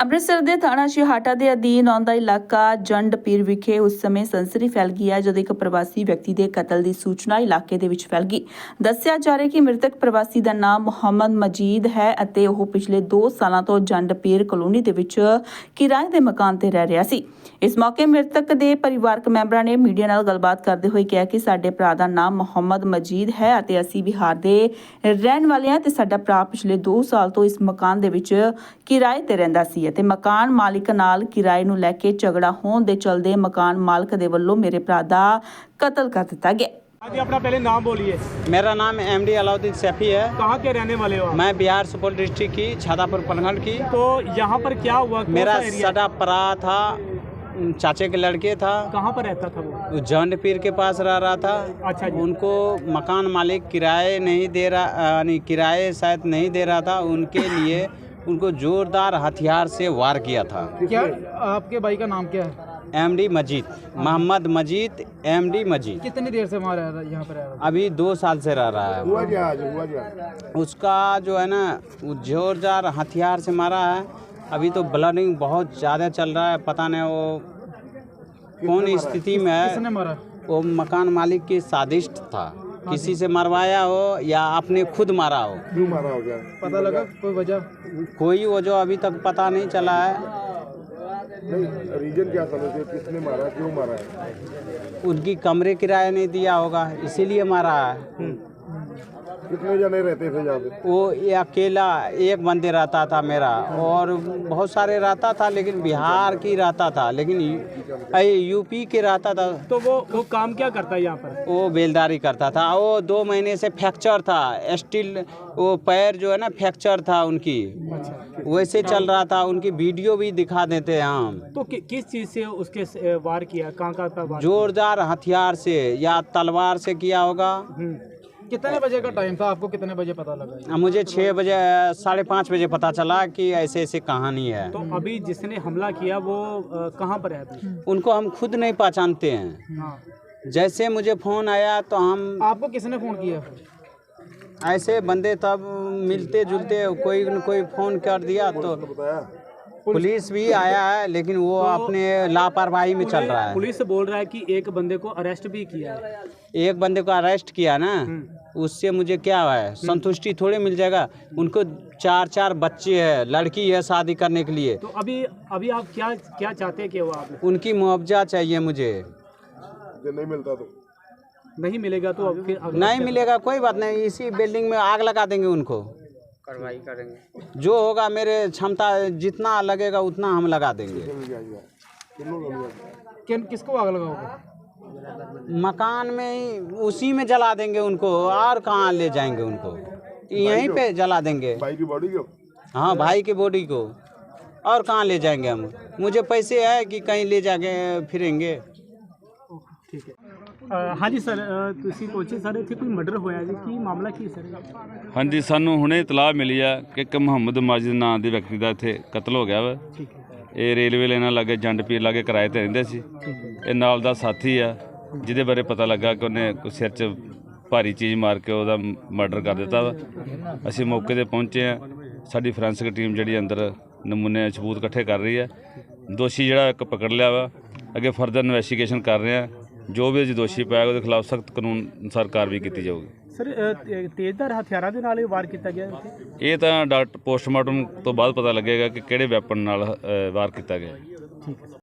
ਅੰਮ੍ਰਿਤਸਰ ਦੇ ਥਾਣਾ ਸ਼ਿਹਾਟਾ ਦੇ ਅਧੀਨ ਆਉਂਦਾ ਇਲਾਕਾ ਜੰਡ ਪੀਰ ਵਿਖੇ ਉਸ ਸਮੇਂ ਸੰਸਰੀ ਫੈਲ ਗਈ ਹੈ, ਜਦੋਂ ਇੱਕ ਪ੍ਰਵਾਸੀ ਵਿਅਕਤੀ ਦੇ ਕਤਲ ਦੀ ਸੂਚਨਾ ਇਲਾਕੇ ਦੇ ਵਿੱਚ ਫੈਲ ਗਈ। ਦੱਸਿਆ ਜਾ ਰਿਹਾ ਕਿ ਮ੍ਰਿਤਕ ਪ੍ਰਵਾਸੀ ਦਾ ਨਾਮ ਮੁਹੰਮਦ ਮਜੀਦ ਹੈ ਅਤੇ ਉਹ ਪਿਛਲੇ 2 ਸਾਲਾਂ ਤੋਂ ਜੰਡ ਪੀਰ ਕਲੋਨੀ ਦੇ ਵਿੱਚ ਕਿਰਾਏ ਦੇ ਮਕਾਨ ਤੇ ਰਹਿ ਰਿਹਾ ਸੀ। ਇਸ ਮੌਕੇ ਮ੍ਰਿਤਕ ਦੇ ਪਰਿਵਾਰਕ ਮੈਂਬਰਾਂ ਨੇ ਮੀਡੀਆ ਨਾਲ ਗੱਲਬਾਤ ਕਰਦੇ ਹੋਏ ਕਿਹਾ ਕਿ ਸਾਡੇ ਭਰਾ ਦਾ ਨਾਮ ਮੁਹੰਮਦ ਮਜੀਦ ਹੈ ਅਤੇ ਅਸੀਂ ਬਿਹਾਰ ਦੇ ਰਹਿਣ ਵਾਲੇ ਹਾਂ ਤੇ ਸਾਡਾ ਭਰਾ ਪਿਛਲੇ 2 ਸਾਲ ਤੋਂ ਇਸ ਮਕਾਨ ਦੇ ਵਿੱਚ ਕਿਰਾਏ ਤੇ ਰਹਿੰਦਾ ਸੀ ਅਤੇ ਮਕਾਨ ਮਾਲਿਕ ਨਾਲ ਕਿਰਾਏ ਨੂੰ ਲੈ ਕੇ ਝਗੜਾ ਹੋਣ ਦੇ ਚਲਦੇ ਮਕਾਨ ਮਾਲਕ ਦੇ ਵੱਲੋਂ ਮੇਰੇ ਭਰਾ ਦਾ ਕਤਲ ਕਰ ਦਿੱਤਾ ਗਿਆ आज अपना पहले नाम बोलिए मेरा नाम एम डी अलाउद्दीन सैफी है कहाँ के रहने वाले हो आप? मैं बिहार सुपौल डिस्ट्रिक्ट की छातापुर पलघट की तो यहाँ पर क्या हुआ कौन मेरा सा एरिया? सटा परा था चाचे के लड़के था कहाँ पर रहता था वो वो जंड पीर के पास रह रहा था अच्छा जी उनको मकान मालिक किराए नहीं दे रहा यानी किराए शायद नहीं दे रहा था उनके लिए उनको जोरदार हथियार से वार किया था। क्या? आपके भाई का नाम क्या है? M D Majid Mohammed Majid M D Majid. कितनी देर से वहाँ रह रहा यहाँ पर रह रहा? अभी दो साल से रह रहा है। हुआ क्या हुआ क्या? उसका जो है ना वो जोरदार हथियार से मारा है। अभी तो ब्लडिंग बहुत ज़्यादा चल रहा है पता नहीं वो कौन स्थिति में है। किसने मारा? वो मकान मालिक की सादिष्ट था। किसी से मरवाया हो या आपने खुद मारा हो? क्यों मारा हो गया? पता लगा कोई वजह? कोई वो जो अभी तक पता नहीं चला है। नहीं रीजन क्या समझते किसने मारा? क्यों मारा? है उनकी कमरे किराया नहीं दिया होगा इसीलिए मारा है। कितने जने रहते थे यहाँ पे? वो ये अकेला एक बंदे रहता था मेरा और बहुत सारे रहता था लेकिन बिहार की रहता था लेकिन यूपी के रहता था। तो वो वो काम क्या करता है यहाँ पर? वो बेलदारी करता था। वो दो महीने से फ्रैक्चर था स्टील वो पैर जो है ना फ्रैक्चर था उनकी। वैसे चल रहा था उनकी वीडियो भी दिखा देते हैं हम। तो कि, किस चीज़ से उसके स- वार किया? कहाँ वार जोरदार हथियार से या तलवार से किया होगा। हम्म। कितने बजे का टाइम था? आपको कितने बजे पता लगा मुझे छः बजे साढ़े पाँच बजे पता चला कि ऐसे ऐसे कहानी है। तो अभी जिसने हमला किया वो कहाँ पर है उनको हम खुद नहीं पहचानते हैं। हाँ। जैसे मुझे फ़ोन आया तो हम आपको किसने फ़ोन किया? ऐसे बंदे तब मिलते जुलते कोई न कोई फ़ोन कर दिया तो पुलिस भी आया है लेकिन वो तो अपने लापरवाही में चल रहा है। पुलिस बोल रहा है कि एक बंदे को अरेस्ट भी किया है। एक बंदे को अरेस्ट किया ना उससे मुझे क्या है? संतुष्टि थोड़े मिल जाएगा। उनको चार चार बच्चे हैं लड़की है शादी करने के लिए। तो अभी अभी आप क्या क्या चाहते हैं कि वो आप उनकी मुआवजा चाहिए मुझे। नहीं मिलता तो। नहीं मिलेगा तो फिर नहीं मिलेगा कोई बात नहीं इसी बिल्डिंग में आग लगा देंगे उनको। कार्रवाई करेंगे। जो होगा मेरे क्षमता जितना लगेगा उतना हम लगा देंगे। किसको आग लगाओगे? मकान में ही उसी में जला देंगे उनको और कहाँ ले जाएँगे उनको? यहीं पे जला देंगे। भाई की बॉडी को? हाँ भाई की बॉडी को। और कहाँ ले जाएँगे हम? मुझे पैसे है कि कहीं ले जाके फिरेंगे। ठीक है। ਹਾਂਜੀ ਸਰ ਤੁਸੀਂ ਪਹੁੰਚੇ ਸਰ ਇੱਥੇ ਕੋਈ ਮਰਡਰ ਹੋਇਆ ਜੀ? ਕੀ ਮਾਮਲਾ ਕੀ ਸਰ? ਹਾਂਜੀ ਸਾਨੂੰ ਹੁਣੇ ਇਤਲਾਹ ਮਿਲੀ ਆ ਕਿ ਇੱਕ ਮੁਹੰਮਦ ਮਾਜਿਦ ਨਾਂ ਦੇ ਵਿਅਕਤੀ ਦਾ ਇੱਥੇ ਕਤਲ ਹੋ ਗਿਆ ਵਾ। ਠੀਕ ਹੈ ਇਹ ਰੇਲਵੇ ਲਾਈਨਾਂ ਲਾਗੇ ਜੰਡ ਪੀਰ ਲਾਗੇ ਕਿਰਾਏ ਤੇ ਰਹਿੰਦੇ ਸੀ। ਇਹ ਨਾਲ ਦਾ ਸਾਥੀ ਆ ਜਿਹਦੇ ਬਾਰੇ ਪਤਾ ਲੱਗਾ ਕਿ ਉਹਨੇ ਕੋਈ ਸਿਰ 'ਚ ਭਾਰੀ ਚੀਜ਼ ਮਾਰ ਕੇ ਉਹਦਾ ਮਰਡਰ ਕਰ ਦਿੱਤਾ ਵਾ। ਅਸੀਂ ਮੌਕੇ ਤੇ ਪਹੁੰਚੇ ਆ। ਸਾਡੀ ਫੋਰੈਂਸਿਕ ਟੀਮ ਜਿਹੜੀ ਅੰਦਰ ਨਮੂਨੇ ਸਬੂਤ ਇਕੱਠੇ ਕਰ ਰਹੀ ਹੈ ਦੋਸ਼ੀ ਜਿਹੜਾ ਇੱਕ ਪਕੜ ਲਿਆ ਵਾ। ਅੱਗੇ ਫਰਦਰ ਇਨਵੈਸਟੀਗੇਸ਼ਨ ਕਰ ਰਹੇ ਆ। ਜੋ ਵੀ ਅਸੀਂ ਦੋਸ਼ੀ ਪਾਇਆ ਉਹਦੇ ਖਿਲਾਫ ਸਖਤ ਕਾਨੂੰਨ ਅਨੁਸਾਰ ਕਾਰਵਾਈ ਕੀਤੀ ਜਾਊਗੀ। ਸਰ ਤੇਜ਼ਧਾਰ ਹਥਿਆਰਾਂ ਦੇ ਨਾਲ ਇਹ ਵਾਰ ਕੀਤਾ ਗਿਆ ਇਹ ਤਾਂ ਡਾਕਟਰ ਪੋਸਟਮਾਰਟਮ ਤੋਂ ਬਾਅਦ ਪਤਾ ਲੱਗੇਗਾ ਕਿ ਕਿਹੜੇ ਵੈਪਨ ਨਾਲ ਵਾਰ ਕੀਤਾ ਗਿਆ। ਠੀਕ ਹੈ